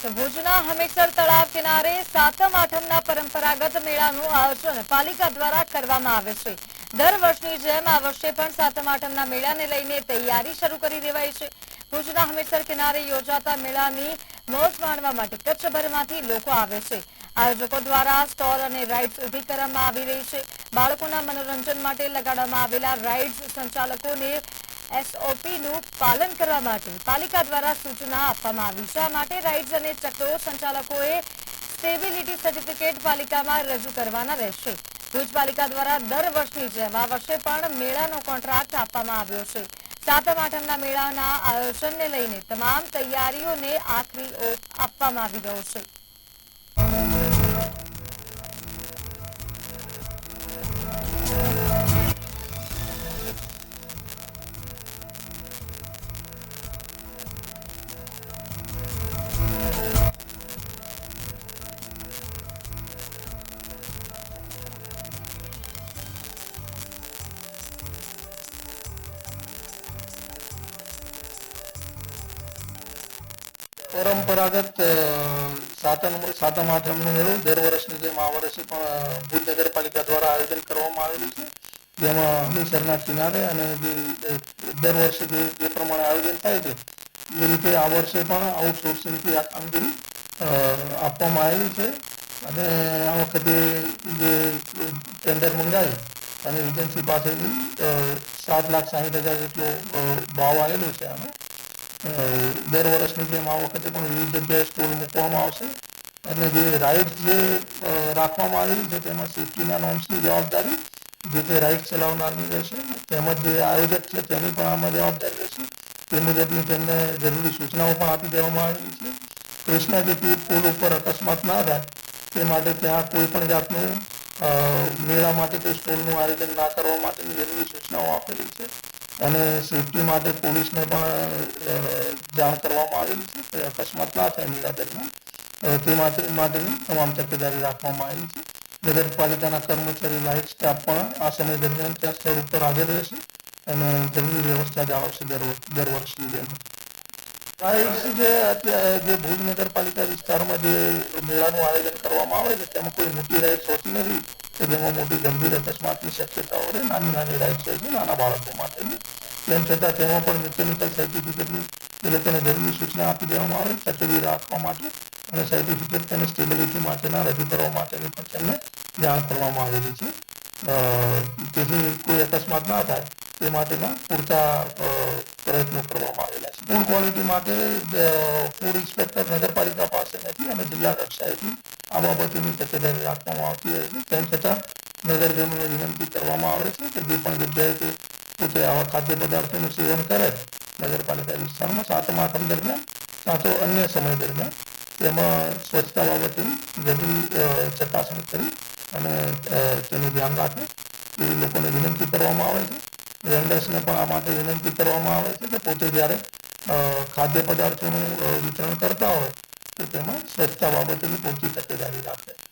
ભુજના હમીસર તળાવ કિનારે સાતમ, આઠમના પરંપરાગત મેળાનું આયોજન પાલિકા દ્વારા કરવામાં આવે છે. દર વર્ષની જેમ આ વર્ષે પણ સાતમ, આઠમના મેળાને લઈને તૈયારી શરૂ કરી દેવાઈ છે. ભુજના હમીસર કિનારે યોજાતા મેળાની મોજ માણવા માટે કચ્છભરમાંથી લોકો આવે છે. આયોજકો દ્વારા સ્ટોલ અને રાઇડ્સ ઊભી કરવામાં આવી રહી છે. બાળકોના મનોરંજન માટે લગાડવામાં આવેલા રાઇડ્સ સંચાલકોને એસઓપી નું પાલન કરવા માટે પાલિકા દ્વારા સૂચના આપવામાં આવી. છે આ માટે રાઇડ્સ અને ચક્રો સંચાલકોએ સ્ટેબિલિટી સર્ટિફિકેટ પાલિકામાં રજૂ કરવાના રહેશે? ભુજ પાલિકા દ્વારા દર વર્ષની જેમ આ વર્ષે પણ મેળાનો કોન્ટ્રાક્ટ આપવામાં આવ્યો છે. સાતમ આઠમના મેળાના આયોજનને લઈને તમામ તૈયારીઓને આખરી ઓપ આપવામાં આવી રહ્યો છે. પરંપરાગત સાતમ સાતમ આઠમનું દર વર્ષની જેમ આ વર્ષે પણ ભુજ નગરપાલિકા દ્વારા આયોજન કરવામાં આવેલું છે. જેમાં હમીરસરના કિનારે અને જે દર વર્ષે જે જે પ્રમાણે આયોજન થાય છે એ રીતે આ વર્ષે પણ આઉટસોર્સિંગથી આ કામગીરી આપવામાં આવેલી છે. અને આ વખતે જે ટેન્ડર મંગાવી અને એજન્સી પાસેથી સાત લાખ સાહીઠ હજાર જેટલો ભાવ આવેલો છે અ, દર વર્ષની જેમ આ વખતે પણ વિવિધ જગ્યાએ સ્ટોલ મૂકવામાં આવશે. અને જે રાઇડ્સ જે રાખવામાં આવેલી છે, તેમાં સેફ્ટીના નોર્મ્સની જવાબદારી, જે તે રાઇડ ચલાવનારની રહેશે, તેમજ જે આયોજક છે, તેની પણ આમાં જવાબદારી રહેશે. તે મુજબની તેમને જરૂરી સૂચનાઓ પણ આપી દેવામાં આવેલી છે. કૃષ્ણાજી પીર પુલ ઉપર અકસ્માત ના થાય, તે માટે ત્યાં કોઈ પણ જાતનું મેળા માટે કોઈ સ્ટોલનું આયોજન ના કરવા માટેની જરૂરી સૂચનાઓ આપેલી છે. અને સેફટી માટે પોલીસને પણ જાણ કરવામાં આવેલી છે અકસ્માત ના થાય મેળા દરમિયાન તે માટે, માટેની તમામ તકેદારી રાખવામાં આવી છે. નગરપાલિકાના કર્મચારી, લાઇફ સ્ટાફ પણ આ સમય દરમિયાન ત્યાં સ્થળ ઉપર હાજર રહેશે અને જરૂરી વ્યવસ્થા જાળવશે દર વર- દર વર્ષની જેમ જે ભુજ નગરપાલિકા વિસ્તારમાં જે મેળાનું આયોજન કરવામાં આવે છે, તેમાં કોઈ મોટી રાઇડ્સ હોતી નથી. જેમાં મોટી ગંભીર અકસ્માતની શક્યતાઓ રહે નાની નાની રાઇડ્સ હોય છે નાના બાળકો માટેની તેમ છતાં તેમાં પણ મિકેનિકલ સર્ટિફિકેટની એ લોકોને જરૂરી સૂચના આપી દેવામાં આવે કચેરી રાખવા માટે અને સર્ટિફિકેટ તેને સ્ટેબિલિટી માટેના રજૂ કરવા માટેની પણ તેમને જાણ કરવામાં આવેલી છે તેથી કોઈ અકસ્માત ના થાય તે માટેના પૂરતા પ્રયત્નો કરવામાં આવેલા છે ફૂડ ક્વોલિટી માટે ફૂડ ઇન્સ્પેક્ટર નગરપાલિકા પાસે નથી અને જિલ્લા કક્ષાએથી આ બાબતોની તકેદારી રાખવામાં આવતી હોય છે. તેમ છતાં નગરજનોને વિનંતી કરવામાં આવે છે કે જે પણ જગ્યાએ પોતે આવા ખાદ્ય પદાર્થોનું સેવન કરે, નગરપાલિકા વિસ્તારમાં સાતમ આઠમ દરમિયાન કાં તો અન્ય સમય દરમિયાન તેમાં સ્વચ્છતા બાબતની જરૂરી ચકાસણી કરી અને તેનું ધ્યાન રાખે એ લોકોને વિનંતી કરવામાં આવે છે. વેન્ડર્સને પણ આ માટે વિનંતી કરવામાં આવે છે કે પોતે જ્યારે ખાદ્ય પદાર્થોનું વિતરણ કરતા હોય તો તેમાં સ્વચ્છતા બાબતેની પૂરતી તકેદારી રાખે